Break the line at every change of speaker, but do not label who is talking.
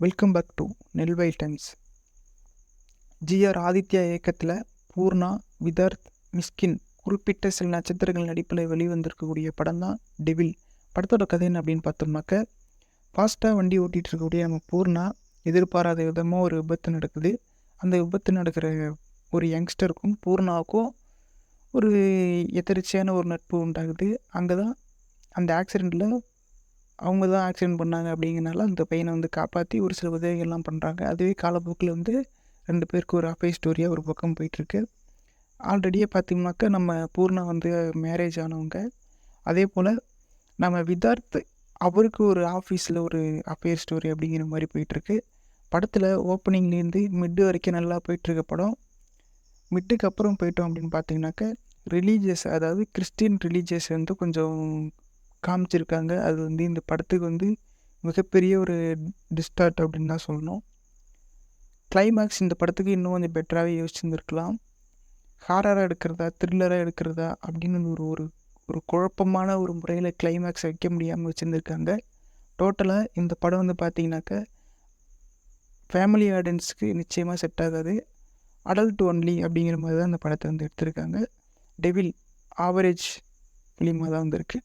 Welcome back to Nellai Times GR Adithya இயக்கத்தில் பூர்ணா விதர்த் மிஸ்கின் குறிப்பிட்ட சில நட்சத்திரங்கள் நடிப்பில் வெளிவந்திருக்கக்கூடிய படம் தான் டெவில் படத்தோட கதை என்ன அப்படின்னு பார்த்தோம்னாக்க ஃபாஸ்ட்டாக வண்டி ஓட்டிகிட்டு இருக்கக்கூடிய நம்ம பூர்ணா எதிர்பாராத விதமாக ஒரு விபத்து நடக்குது. அந்த விபத்து நடக்கிற ஒரு யங்ஸ்டருக்கும் பூர்ணாவுக்கும் ஒரு எதிர்ச்சியான ஒரு நட்பு உண்டாகுது. அங்கே தான் அந்த ஆக்சிடெண்ட்டில் அவங்க தான் ஆக்சிடென்ட் பண்ணாங்க அப்படிங்கிறனால அந்த பையனை வந்து காப்பாற்றி ஒரு சில உதவிகள்லாம் பண்ணுறாங்க அதுவே காலப்போக்கில் வந்து ரெண்டு பேருக்கு ஒரு அஃபை ஸ்டோரியாக ஒரு பக்கம் போயிட்டுருக்கு. ஆல்ரெடியே பார்த்திங்கனாக்கா நம்ம பூர்ணா வந்து மேரேஜ் ஆனவங்க. அதே போல் நம்ம விதார்த் அவருக்கு ஒரு ஆஃபீஸில் ஒரு அஃபேர் ஸ்டோரி அப்படிங்கிற மாதிரி போயிட்டுருக்கு. படத்தில் ஓப்பனிங்லேருந்து மிட்டு வரைக்கும் நல்லா போயிட்டுருக்க படம். மிட்டுக்கு அப்புறம் போயிட்டோம் அப்படின்னு பார்த்தீங்கன்னாக்க ரிலீஜியஸ் அதாவது கிறிஸ்டின் ரிலீஜியஸ் வந்து கொஞ்சம் காமிச்சிருக்காங்க. அது வந்து இந்த படத்துக்கு வந்து மிகப்பெரிய ஒரு டிஸ்டார்ட் அப்படின்னு தான் சொல்லணும். கிளைமேக்ஸ் இந்த படத்துக்கு இன்னும் கொஞ்சம் பெட்டராகவே யோசிச்சுருந்துருக்கலாம். ஹாரராக எடுக்கிறதா த்ரில்லராக எடுக்கிறதா அப்படின்னு ஒரு ஒரு ஒரு குழப்பமான ஒரு முறையில் கிளைமேக்ஸ் வைக்க முடியாமல் வச்சுருந்துருக்காங்க. டோட்டலாக இந்த படம் வந்து பார்த்தீங்கன்னாக்க ஃபேமிலி ஆடியன்ஸுக்கு நிச்சயமாக செட் ஆகாது. அடல்ட் ஒன்லி அப்படிங்கிற மாதிரி தான் அந்த படத்தை வந்து எடுத்திருக்காங்க. டெவில் ஆவரேஜ் ஃபிலிமாக தான் வந்திருக்கு